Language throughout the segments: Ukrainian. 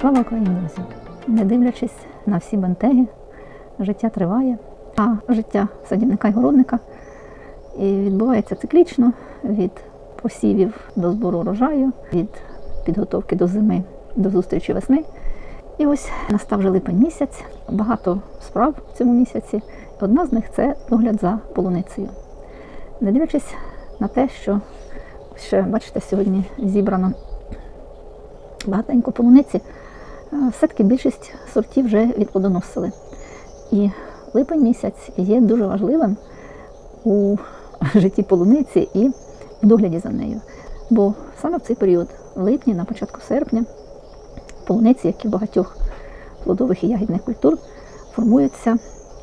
Слава Україні, друзі! Не дивлячись на всі бентеги, життя триває, а життя садівника і городника і відбувається циклічно від посівів до збору урожаю, від підготовки до зими до зустрічі весни. І ось настав вже липень місяць, багато справ в цьому місяці. Одна з них це догляд за полуницею. Не дивлячись на те, що ще, бачите, сьогодні зібрано багатенько полуниці, все-таки більшість сортів вже відплодоносили. І липень місяць є дуже важливим у житті полуниці і в догляді за нею. Бо саме в цей період, в липні, на початку серпня, полуниці, як і багатьох плодових і ягідних культур, формуються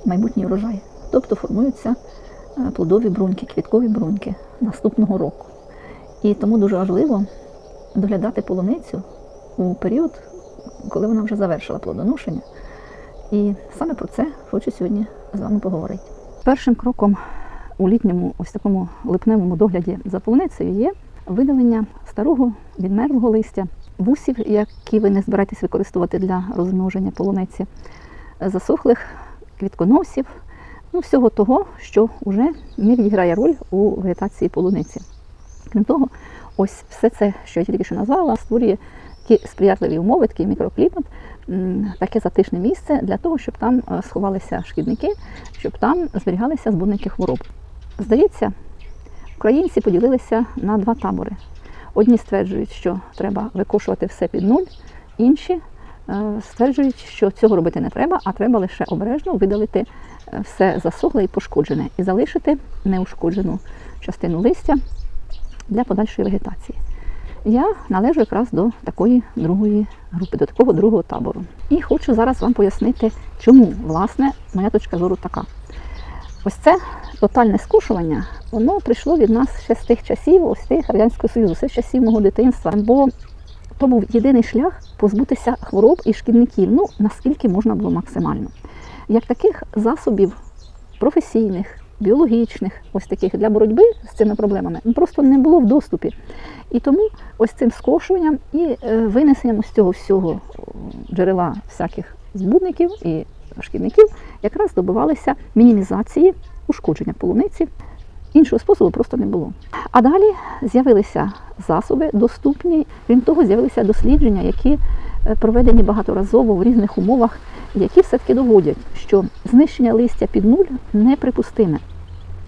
майбутні врожаї. Тобто формуються е, плодові бруньки, квіткові бруньки наступного року. І тому дуже важливо доглядати полуницю у період, коли вона вже завершила плодоношення. І саме про це хочу сьогодні з вами поговорити. Першим кроком у літньому, ось такому липневому догляді за полуницею є видалення старого відмерлого листя, вусів, які ви не збираєтесь використовувати для розмноження полуниці, засохлих квітконосів, ну, всього того, що вже не відіграє роль у вегетації полуниці. Крім того, ось все це, що я тільки що назвала, створює такі сприятливі умови, такий мікроклімат, таке затишне місце для того, щоб там е, сховалися шкідники, щоб там зберігалися збудники хвороб. Здається, українці поділилися на два табори. Одні стверджують, що треба викошувати все під нуль, інші е, стверджують, що цього робити не треба, а треба лише обережно видалити е, все засохле і пошкоджене і залишити неушкоджену частину листя для подальшої вегетації. Я належу якраз до такої другої групи, до такого другого табору. І хочу зараз вам пояснити, чому власне моя точка зору така. Ось це тотальне скушування, воно прийшло від нас ще з тих часів, ось тих Радянського Союзу, ще з часів мого дитинства. Бо то був єдиний шлях позбутися хвороб і шкідників, ну наскільки можна було максимально. Як таких засобів професійних, біологічних, ось таких для боротьби з цими проблемами просто не було в доступі. І тому ось цим скошуванням і е, винесенням ось цього всього джерела всяких збудників і шкідників якраз добивалися мінімізації ушкодження полуниці. Іншого способу просто не було. А далі з'явилися засоби доступні. Крім того, з'явилися дослідження, які е, проведені багаторазово в різних умовах, які все-таки доводять, що знищення листя під нуль неприпустиме.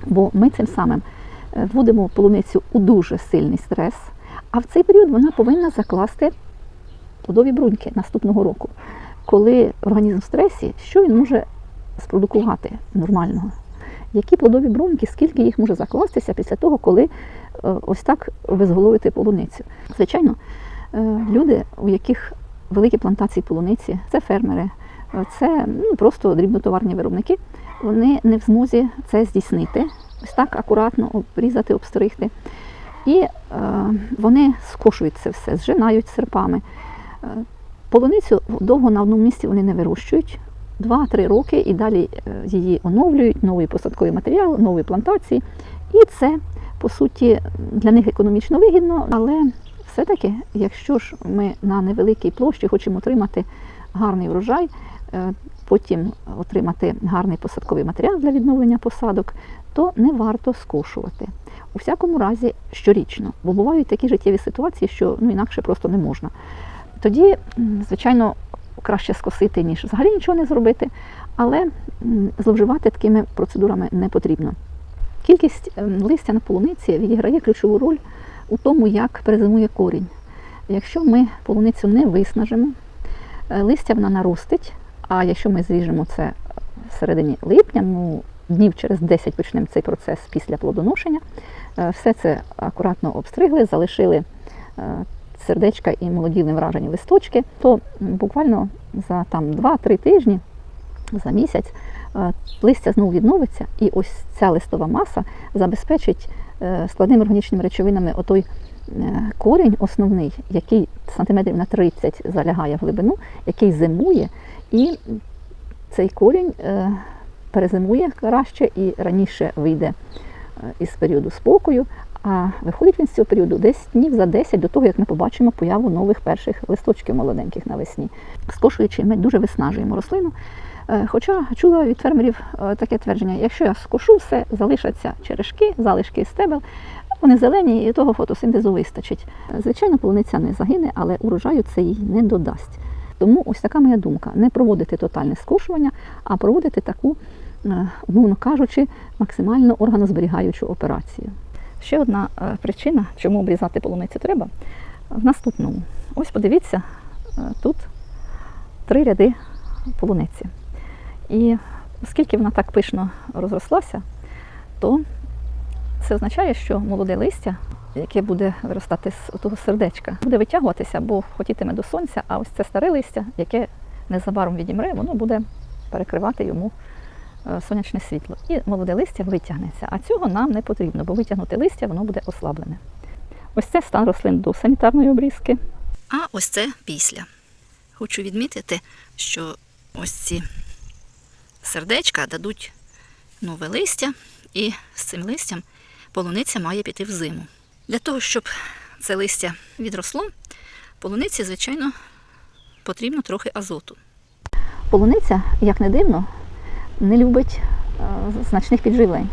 Бо ми цим самим е, вводимо полуницю у дуже сильний стрес, а в цей період вона повинна закласти плодові бруньки наступного року. Коли організм в стресі, що він може спродукувати нормального? Які плодові бруньки, скільки їх може закластися після того, коли е, ось так визголовити полуницю? Звичайно, е, люди, у яких великі плантації полуниці, це фермери, е, це ну, просто дрібнотоварні виробники, вони не в змозі це здійснити, ось так акуратно обрізати, обстригти. І е, вони скошують це все, зжинають серпами. Полуницю довго на одному місці вони не вирощують. 2-3 роки і далі е, її оновлюють, новий посадковий матеріал, нові плантації. І це, по суті, для них економічно вигідно, але все-таки, якщо ж ми на невеликій площі хочемо отримати гарний врожай, е, потім отримати гарний посадковий матеріал для відновлення посадок, то не варто скошувати. У всякому разі, щорічно, бо бувають такі життєві ситуації, що ну, інакше просто не можна. Тоді, звичайно, краще скосити, ніж взагалі нічого не зробити, але зловживати такими процедурами не потрібно. Кількість ем, листя на полуниці відіграє ключову роль у тому, як перезимує корінь. Якщо ми полуницю не виснажимо, е, листя вона наростить, а якщо ми зріжемо це всередині липня, ну днів через 10 почнемо цей процес після плодоношення, е, все це акуратно обстригли, залишили е, сердечка і молоді невражені листочки, то буквально за там 2-3 тижні, за місяць, е, листя знову відновиться, і ось ця листова маса забезпечить е, складними органічними речовинами отой е, корінь основний, який сантиметрів на 30 залягає в глибину, який зимує, і цей корінь перезимує краще і раніше вийде із періоду спокою, виходить він з цього періоду десь днів за 10 до того, як ми побачимо появу нових перших листочків молоденьких навесні. Скошуючи, ми дуже виснажуємо рослину. Е, Хоча чула від фермерів е, таке твердження: якщо я скошу все, залишаться черешки, залишки стебел, вони зелені, і того фотосинтезу вистачить. Звичайно, полуниця не загине, але урожаю це їй не додасть. Тому ось така моя думка: не проводити тотальне скошування, а проводити таку, е, умовно кажучи, максимально органозберігаючу операцію. Ще одна е, причина, чому обрізати полуницю треба, в наступному. Ось подивіться, е, тут три ряди полуниці. І оскільки вона так пишно розрослася, то це означає, що молоде листя, яке буде виростати з того сердечка, буде витягуватися, бо хотітиме до сонця, а ось це старе листя, яке незабаром відімре, воно буде перекривати йому сонячне світло. І молоде листя витягнеться. А цього нам не потрібно, бо витягнути листя воно буде ослаблене. Ось це стан рослин до санітарної обрізки. А ось це після. Хочу відмітити, що ось ці сердечка дадуть нове листя, і з цим листям полуниця має піти в зиму. Для того, щоб це листя відросло, полуниці, звичайно, потрібно трохи азоту. Полуниця, як не дивно, не любить е, значних підживлень.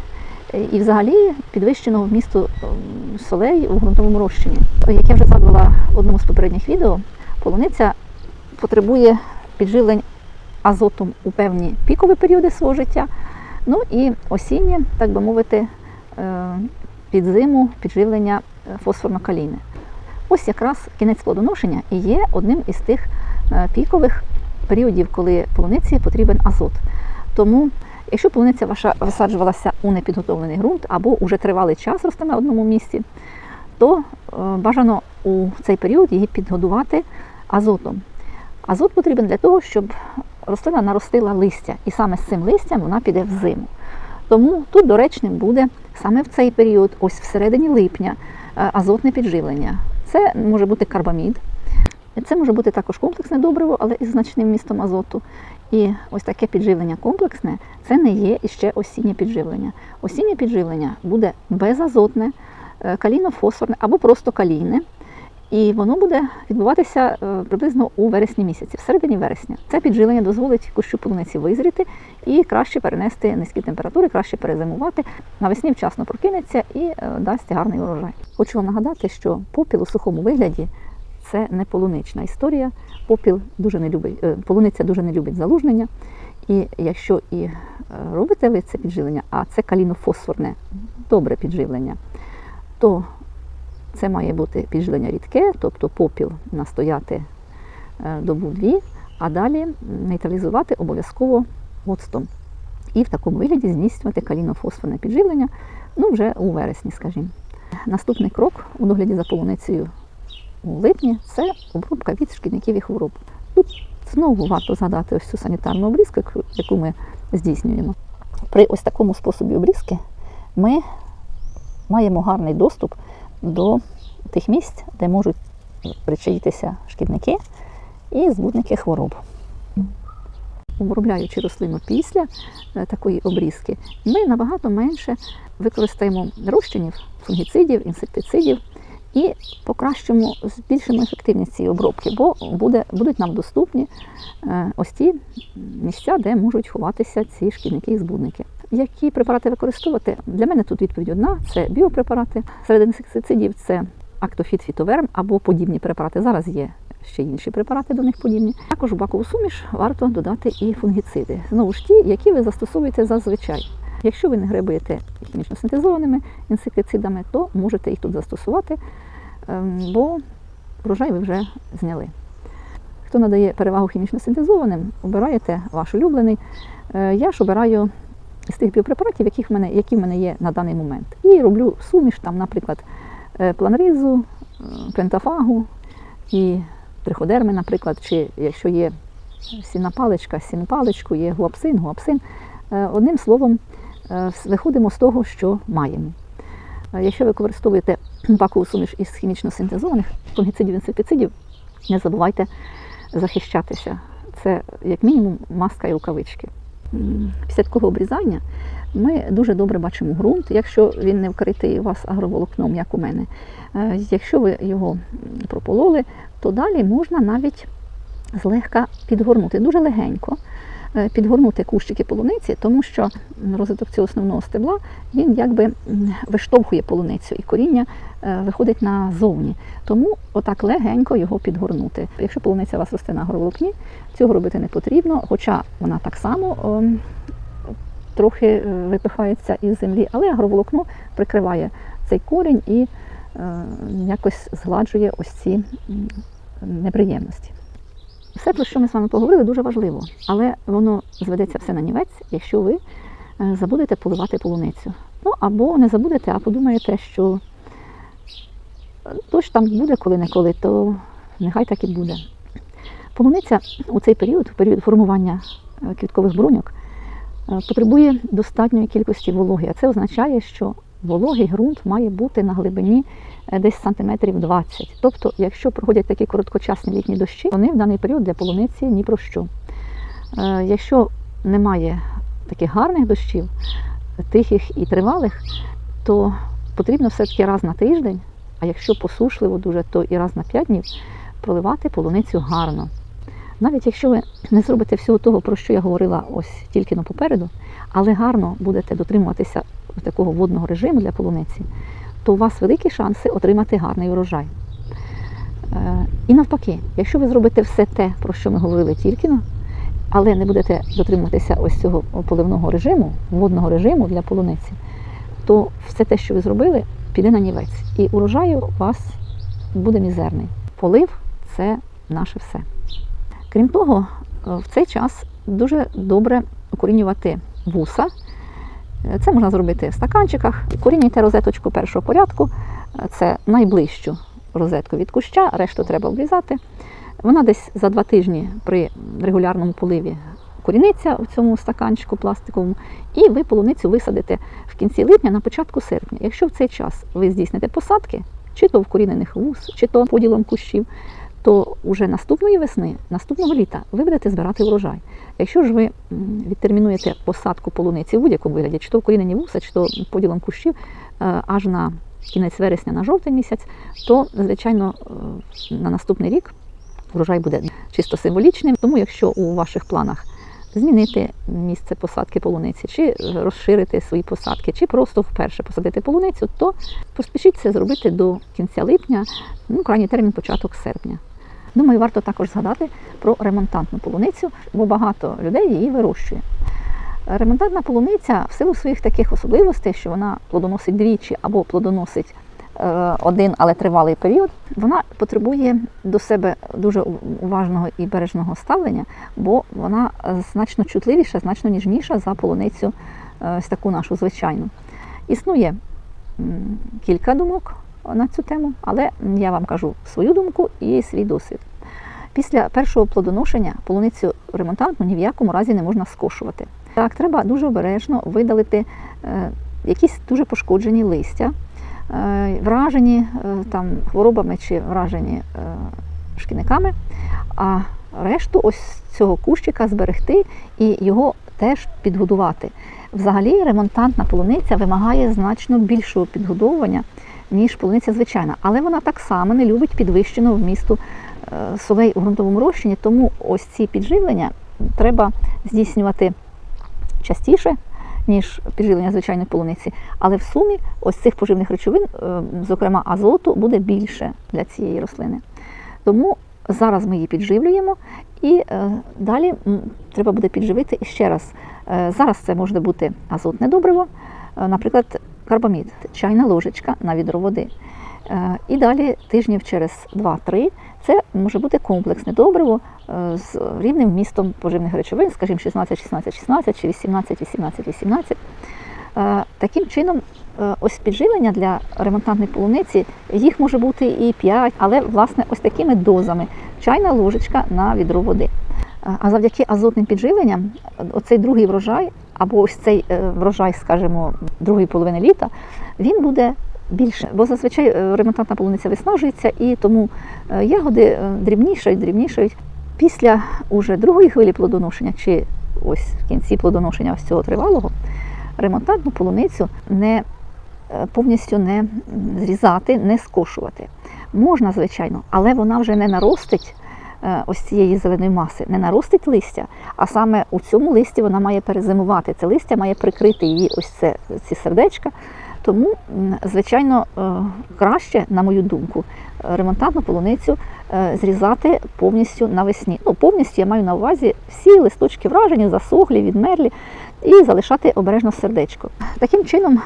Е, І взагалі підвищеного вмісту ем, солей у ґрунтовому розчині. Як я вже згадувала в одному з попередніх відео, полуниця потребує підживлень азотом у певні пікові періоди свого життя. Ну і осіннє, так би мовити, е, під зиму підживлення е, фосфорно-калійне. Ось якраз кінець плодоношення і є одним із тих е, пікових періодів, коли полуниці потрібен азот. Тому, якщо полуниця ваша висаджувалася у непідготовлений ґрунт або уже тривалий час росте на одному місці, то е, бажано у цей період її підгодувати азотом. Азот потрібен для того, щоб рослина наростила листя, і саме з цим листям вона піде в зиму. Тому тут доречним буде саме в цей період, ось всередині липня, е, азотне підживлення. Це може бути карбамід, це може бути також комплексне добриво, але із значним містом азоту. І ось таке підживлення комплексне це не є іще осіннє підживлення. Осіннє підживлення буде безазотне, е, калійно-фосфорне або просто калійне. І воно буде відбуватися е, приблизно у вересні місяці, в середині вересня. Це підживлення дозволить кущу полуниці визріти і краще перенести низькі температури, краще перезимувати. Навесні вчасно прокинеться і е, дасть гарний урожай. Хочу вам нагадати, що попіл у сухому вигляді це не полунична історія. Попіл дуже не любить, е, полуниця дуже не любить залужнення. І якщо і е, робите ви це підживлення, а це калінофосфорне добре підживлення, то це має бути підживлення рідке, тобто попіл настояти е, добу-дві, а далі нейтралізувати обов'язково оцтом. І в такому вигляді здійснювати калінофосфорне підживлення ну, вже у вересні, скажімо. Наступний крок у догляді за полуницею у липні це обробка від шкідників і хвороб. Тут знову варто згадати ось цю санітарну обрізку, яку- ми здійснюємо. При ось такому способі обрізки ми маємо гарний доступ до тих місць, де можуть причаїтися шкідники і збудники хвороб. Обробляючи рослину після е, такої обрізки, ми набагато менше використаємо розчинів, фунгіцидів, інсектицидів і покращимо, збільшимо ефективність цієї обробки, бо буде, будуть нам доступні е, ось ті місця, де можуть ховатися ці шкідники і збудники. Які препарати використовувати? Для мене тут відповідь одна: це біопрепарати. Серед інсектицидів це актофіт фітоверм або подібні препарати. Зараз є ще інші препарати до них подібні. Також у бакову суміш варто додати і фунгіциди. Знову ж ті, які ви застосовуєте зазвичай. Якщо ви не гребуєте хімічно синтезованими інсектицидами, то можете їх тут застосувати, бо врожай ви вже зняли. Хто надає перевагу хімічно синтезованим, обираєте ваш улюблений. Е, Я ж обираю з тих біопрепаратів, яких в мене, які в мене є на даний момент. І роблю суміш, там, наприклад, е, планризу, е, пентафагу і триходерми, наприклад, чи якщо є сіна паличка, сін паличку, є гуапсин, гуапсин. Одним словом, виходимо з того, що маємо. Якщо ви використовуєте пакову суміш із хімічно синтезованих фунгіцидів, інсектицидів, не забувайте захищатися. Це як мінімум маска і рукавички. після такого обрізання ми дуже добре бачимо ґрунт, якщо він не вкритий у вас агроволокном, як у мене. Е, Якщо ви його пропололи, то далі можна навіть злегка підгорнути, дуже легенько підгорнути кущики полуниці, тому що розвиток цього основного стебла він якби виштовхує полуницю і коріння е, виходить назовні. Тому отак легенько його підгорнути. Якщо полуниця у вас росте на агроволокні, цього робити не потрібно, хоча вона так само трохи е, випихається із землі, але агроволокно прикриває цей корінь і е, якось згладжує ось ці неприємності. Все, про що ми з вами поговорили, дуже важливо, але воно зведеться все на нівець, якщо ви е, забудете поливати полуницю. Ну або не забудете, а подумаєте, що е, дощ там буде коли-неколи, то нехай так і буде. Полуниця у цей період, в період формування е, квіткових бруньок, е, потребує достатньої кількості вологи. А це означає, що вологий ґрунт має бути на глибині е, десь сантиметрів 20. Тобто, якщо проходять такі короткочасні літні дощі, вони в даний період для полуниці ні про що. Е, Якщо немає таких гарних дощів, тихих і тривалих, то потрібно все-таки раз на тиждень, а якщо посушливо дуже, то і раз на 5 днів проливати полуницю гарно. Навіть якщо ви не зробите всього того, про що я говорила ось тільки но попереду, але гарно будете дотримуватися такого водного режиму для полуниці, то у вас великі шанси отримати гарний урожай. Е, І навпаки, якщо ви зробите все те, про що ми говорили тільки але не будете дотримуватися ось цього поливного режиму, водного режиму для полуниці, то все те, що ви зробили, піде на нівець. І урожай у вас буде мізерний. Полив це наше все. Крім того, е, в цей час дуже добре укорінювати вуса. Це можна зробити в стаканчиках. Корінюйте розеточку першого порядку. Це найближчу розетку від куща, решту треба обрізати. Вона десь за два тижні при регулярному поливі коріниться в цьому стаканчику пластиковому, і ви полуницю висадите в кінці липня, на початку серпня. Якщо в цей час ви здійсните посадки, чи то вкорінених вуз, чи то поділом кущів, то уже наступної весни, наступного літа ви будете збирати врожай. Якщо ж ви відтермінуєте посадку полуниці в будь-якому вигляді, чи то вкорінені вуса, чи то поділом кущів, е, аж на кінець вересня, на жовтень місяць, то, звичайно, е, на наступний рік врожай буде чисто символічним. Тому, якщо у ваших планах змінити місце посадки полуниці, чи е, розширити свої посадки, чи просто вперше посадити полуницю, то поспішіть це зробити до кінця липня, ну, крайній термін початок серпня. Думаю, варто також згадати про ремонтантну полуницю, бо багато людей її вирощує. Ремонтантна полуниця в силу своїх таких особливостей, що вона плодоносить двічі або плодоносить е, один, але тривалий період, вона потребує до себе дуже уважного і бережного ставлення, бо вона значно чутливіша, значно ніжніша за полуницю е, ось таку нашу звичайну. Існує кілька думок на цю тему, але я вам кажу свою думку і свій досвід. Після першого плодоношення полуницю ремонтантну ні в якому разі не можна скошувати. Так, треба дуже обережно видалити е, якісь дуже пошкоджені листя, е, вражені е, там, хворобами чи вражені шкідниками, а решту ось цього кущика зберегти і його теж підгодувати. Взагалі ремонтантна полуниця вимагає значно більшого підгодовування, ніж полуниця звичайна, але вона так само не любить підвищеного вмісту е, солей у ґрунтовому розчині, тому ось ці підживлення треба здійснювати частіше, ніж підживлення звичайної полуниці. Але в сумі ось цих поживних речовин, е, зокрема азоту, буде більше для цієї рослини. Тому зараз ми її підживлюємо і е, далі треба буде підживити ще раз. Зараз це може бути азотне добриво, наприклад, карбамід, чайна ложечка на відро води. Е, І далі тижнів через 2-3 це може бути комплексне добриво е, з рівним вмістом поживних речовин, скажімо, 16-16-16 чи 18-18-18. Е, Таким чином, ось підживлення для ремонтантної полуниці, їх може бути і 5, але власне ось такими дозами чайна ложечка на відро води. А завдяки азотним підживленням, оцей другий врожай, або ось цей е, врожай, скажімо, другої половини літа, він буде більше. Бо зазвичай е, ремонтантна полуниця виснажується, і тому е, ягоди дрібнішають, дрібнішають. Після уже другої хвилі плодоношення чи ось в кінці плодоношення ось цього тривалого, ремонтантну полуницю не повністю не зрізати, не скошувати. Можна, звичайно, але вона вже не наростить ось цієї зеленої маси, не наростить листя, а саме у цьому листі вона має перезимувати. Це листя має прикрити її ось це, ці сердечка. Тому, звичайно, е, краще, на мою думку, е, ремонтантну полуницю е, зрізати повністю навесні. Ну, повністю я маю на увазі всі листочки вражені, засохлі, відмерлі, і залишати обережно сердечко. Таким чином,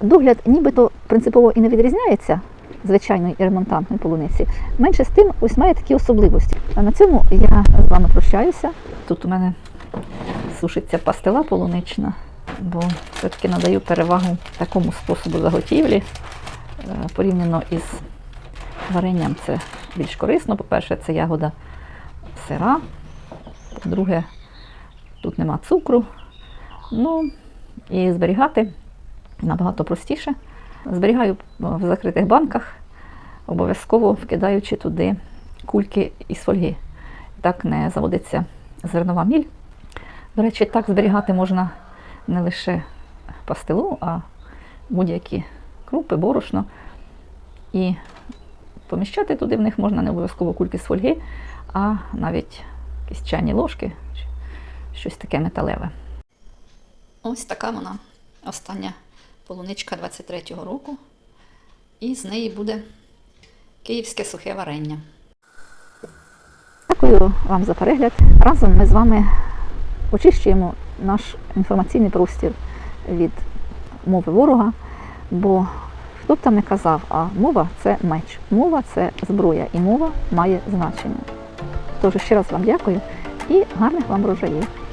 догляд нібито принципово і не відрізняється звичайної і ремонтантної полуниці. Менше з тим, ось має такі особливості. А на цьому я з вами прощаюся. Тут у мене сушиться пастила полунична, бо все-таки надаю перевагу такому способу заготівлі е, порівняно із варенням. Це більш корисно. По-перше, це ягода сира. По-друге, тут нема цукру. Ну і зберігати набагато простіше. Зберігаю в закритих банках, обов'язково вкидаючи туди кульки із фольги. Так не заводиться зернова міль. До речі, так зберігати можна не лише пастилу, а будь-які крупи, борошно. І поміщати туди в них можна не обов'язково кульки з фольги, а навіть якісь чайні ложки, щось таке металеве. Ось така вона остання полуничка 23-го року. І з неї буде київське сухе варення. Дякую вам за перегляд. Разом ми з вами очищуємо наш інформаційний простір від мови ворога, бо хто б там не казав, а мова це меч, мова це зброя, і мова має значення. Тож ще раз вам дякую і гарних вам врожаїв.